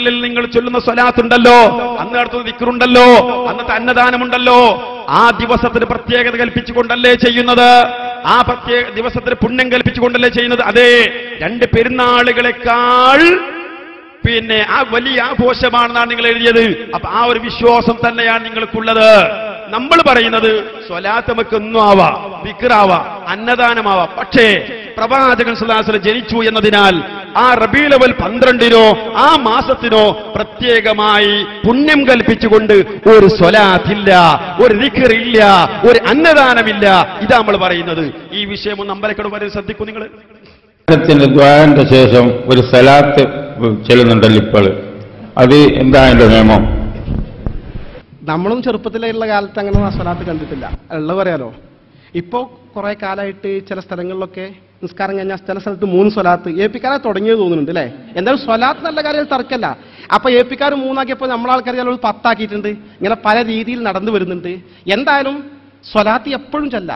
നിങ്ങൾ ചൊല്ലുന്ന സ്വലാത്തുണ്ടല്ലോ അന്ന് നടത്തുന്ന ദിക്കറുണ്ടല്ലോ അന്നത്തെ അന്നദാനമുണ്ടല്ലോ ആ ദിവസത്തിന് പ്രത്യേകത കൽപ്പിച്ചുകൊണ്ടല്ലേ ചെയ്യുന്നത്? ആ പ്രത്യേക ദിവസത്തിന് പുണ്യം കൽപ്പിച്ചുകൊണ്ടല്ലേ ചെയ്യുന്നത്? അതെ രണ്ട് പെരുന്നാളുകളെക്കാൾ പിന്നെ ആ വലിയ ആഘോഷമാണെന്നാണ് നിങ്ങൾ എഴുതിയത്. അപ്പൊ ആ ഒരു വിശ്വാസം തന്നെയാണ് നിങ്ങൾക്കുള്ളത്. നമ്മൾ പറയുന്നത് സ്വലാത്ത് നമുക്ക് ഒന്നും ആവാം വിക്രാവാ അന്നദാനമാവാം. പക്ഷേ പ്രവാചകൻ സുല്ലാസ്ലം ജനിച്ചു എന്നതിനാൽ ആ റബീലവൽ പന്ത്രണ്ടിനോ ആ മാസത്തിനോ പ്രത്യേകമായി പുണ്യം കൽപ്പിച്ചുകൊണ്ട് ഒരു സ്വലാത്തില്ല ഒരു ഇല്ല ഒരു അന്നദാനമില്ല. ഇതാ നമ്മൾ പറയുന്നത്. ഈ വിഷയം ഒന്ന് അമ്പലക്കട് വരെ ശ്രദ്ധിക്കൂ നിങ്ങൾ. ദ്വാരന്റെ ശേഷം ഒരു സലാത്ത് ചെല്ലുന്നുണ്ടല്ലോ ഇപ്പോൾ. അത് എന്താ അതിന്റെ നിയമം? നമ്മളും ചെറുപ്പത്തിലുള്ള കാലത്ത് അങ്ങനെ സ്വലാത്ത് കണ്ടിട്ടില്ല. ഉള്ളത് പറയാലോ? ഇപ്പോ കുറേ കാലമായിട്ട് ചില സ്ഥലങ്ങളിലൊക്കെ നിസ്കാരം കഴിഞ്ഞാൽ ചില സ്ഥലത്ത് മൂന്ന് സ്വലാത്ത്. എ പിക്കാരെ തുടങ്ങിയത് തോന്നുന്നുണ്ട് അല്ലേ എന്തായാലും സ്വലാത്ത് നല്ല കാര്യം തർക്കല്ല. അപ്പൊ എ പിക്കാർ മൂന്നാക്കിയപ്പോൾ നമ്മളാൾക്കാർ ചിലവർ പത്താക്കിയിട്ടുണ്ട്. ഇങ്ങനെ പല രീതിയിൽ നടന്നു വരുന്നുണ്ട്. എന്തായാലും സ്വലാത്ത് എപ്പോഴും ചെല്ല.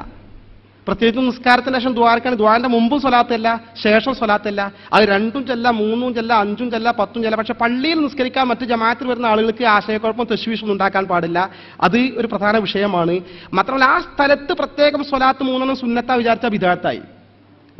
പ്രത്യേകിച്ചും നിസ്കാരത്തിന് ശേഷം ദ്വാരക്കാണ്. ദ്വാരന്റെ മുമ്പും സ്വലാത്തല്ല ശേഷം സ്വലാത്തല്ല അത് രണ്ടും ചെല്ല മൂന്നും ചെല്ല അഞ്ചും ചെല്ല പത്തും ചെല്ല. പക്ഷെ പള്ളിയിൽ നിസ്കരിക്കാൻ മറ്റ് ജമാത്തിൽ വരുന്ന ആളുകൾക്ക് ആശയക്കുഴപ്പം തശ്വീഷൊന്നും ഉണ്ടാക്കാൻ പാടില്ല. അത് ഒരു പ്രധാന വിഷയമാണ്. മാത്രമല്ല ആ സ്ഥലത്ത് പ്രത്യേകം സ്വലാത്ത് മൂന്നെണ്ണം സുന്നത്ത വിചാരിച്ച വിധാത്തായി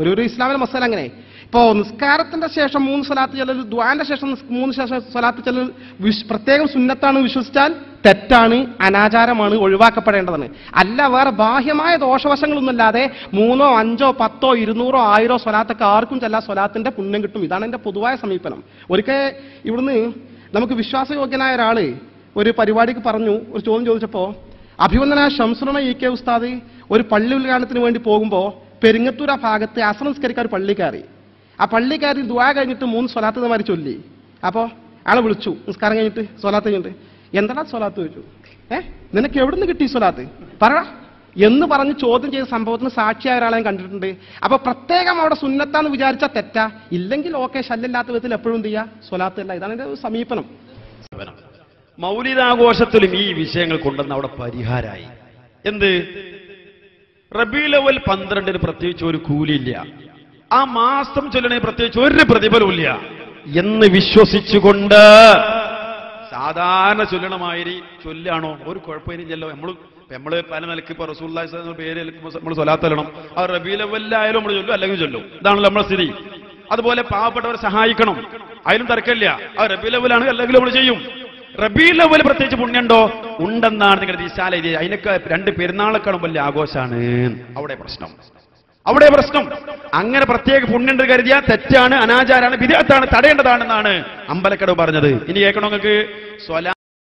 ഒരു ഒരു ഇസ്ലാമിലെ മസാല അങ്ങനെ. ഇപ്പോ നിസ്കാരത്തിന്റെ ശേഷം മൂന്ന് സ്വലാത്ത് ചെല്ലൽ ദ്വാന്റെ ശേഷം മൂന്ന് ശേഷം സ്വലാത്ത് വിശ്- പ്രത്യേകം സുന്നത്താണ് വിശ്വസിച്ചാൽ തെറ്റാണ് അനാചാരമാണ് ഒഴിവാക്കപ്പെടേണ്ടതാണ്. അല്ല വേറെ ബാഹ്യമായ ദോഷവശങ്ങളൊന്നുമില്ലാതെ മൂന്നോ അഞ്ചോ പത്തോ ഇരുന്നൂറോ ആയിരോ സ്വലാത്തൊക്കെ ആർക്കും ചെല്ലാ സ്വലാത്തിന്റെ പുണ്യം കിട്ടും. ഇതാണ് എന്റെ പൊതുവായ സമീപനം. ഒരിക്കൽ ഇവിടുന്ന് നമുക്ക് വിശ്വാസയോഗ്യനായ ഒരാൾ ഒരു പരിപാടിക്ക് പറഞ്ഞു ഒരു ചോദ്യം ചോദിച്ചപ്പോൾ അഭിവന്ദന ഷംസുറണ ഇ കെ ഉസ്താദ് ഒരു പള്ളി ഉദ്ഘാടനത്തിന് വേണ്ടി പോകുമ്പോൾ പെരിങ്ങത്തൂർ ആ ഭാഗത്ത് അസംസ്കരിക്കാൻ ഒരു പള്ളി കയറി. ആ പള്ളി കയറി ദുവാ കഴിഞ്ഞിട്ട് മൂന്ന് സ്വലാത്ത് ഇതേമാതിരി ചൊല്ലി. അപ്പോൾ ആളെ വിളിച്ചു നിസ്കാരം കഴിഞ്ഞിട്ട് സ്വലാത്ത് കഴിഞ്ഞിട്ട് എന്താണ് സ്വലാത്ത്? ചോദിച്ചു. ഏ നിനക്ക് എവിടെ നിന്ന് കിട്ടി സ്വലാത്ത്? പറ എന്ന് പറഞ്ഞ് ചോദ്യം ചെയ്ത സംഭവത്തിന് സാക്ഷിയായ ഒരാളെ കണ്ടിട്ടുണ്ട്. അപ്പൊ പ്രത്യേകം അവിടെ സുന്നത്താന്ന് വിചാരിച്ചാൽ തെറ്റാ. ഇല്ലെങ്കിൽ ഓക്കെ ശല്യമില്ലാത്ത വിധത്തിൽ എപ്പോഴും എന്ത് ചെയ്യുക അല്ല. ഇതാണ് ഒരു സമീപനം. മൗലികാഘോഷത്തിലും ഈ വിഷയങ്ങൾ കൊണ്ടുവന്ന് അവിടെ പരിഹാരമായി എന്ത്? റബീലവൽ പന്ത്രണ്ടിന് പ്രത്യേകിച്ച് ഒരു കൂലിയില്ല. ആ മാസം ചൊല്ലണേ പ്രത്യേകിച്ച് ഒരു പ്രതിഫലമില്ല എന്ന് വിശ്വസിച്ചുകൊണ്ട് സാധാരണ ചൊല്ലണമായിരി ചൊല്ലാണോ? ഒരു കുഴപ്പമില്ലല്ലോ. നമ്മൾ നമ്മൾ പല നിലയ്ക്ക് ഇപ്പൊ റസൂല്ലാ പേര് നമ്മൾ സ്വലാത്തല്ലണം ആ റബീലവല്ലായാലും നമ്മൾ ചൊല്ലും അല്ലെങ്കിൽ ചൊല്ലും. ഇതാണല്ലോ നമ്മുടെ സ്ഥിതി. അതുപോലെ പാവപ്പെട്ടവരെ സഹായിക്കണം. അതിലും തർക്കമില്ല ആ റബീലവലാണ് അല്ലെങ്കിൽ നമ്മൾ ചെയ്യും. റബീലവൽ പ്രത്യേകിച്ച് പുണ്യമുണ്ടോ? ഉണ്ടെന്നാണ് നിങ്ങളുടെ ഇത് അതിനൊക്കെ രണ്ട് പെരുന്നാളെക്കാളും വലിയ ആഘോഷമാണ്. അവിടെ പ്രശ്നം. അവിടെ പ്രശ്നം. അങ്ങനെ പ്രത്യേക പുണ്യുണ്ട് കരുതിയാൽ തെറ്റാണ് അനാചാരാണ് വിദേഹത്താണ് തടയേണ്ടതാണെന്നാണ് അമ്പലക്കടവ് പറഞ്ഞത്. ഇനി കേൾക്കണോ നിങ്ങൾക്ക്? സ്വലാ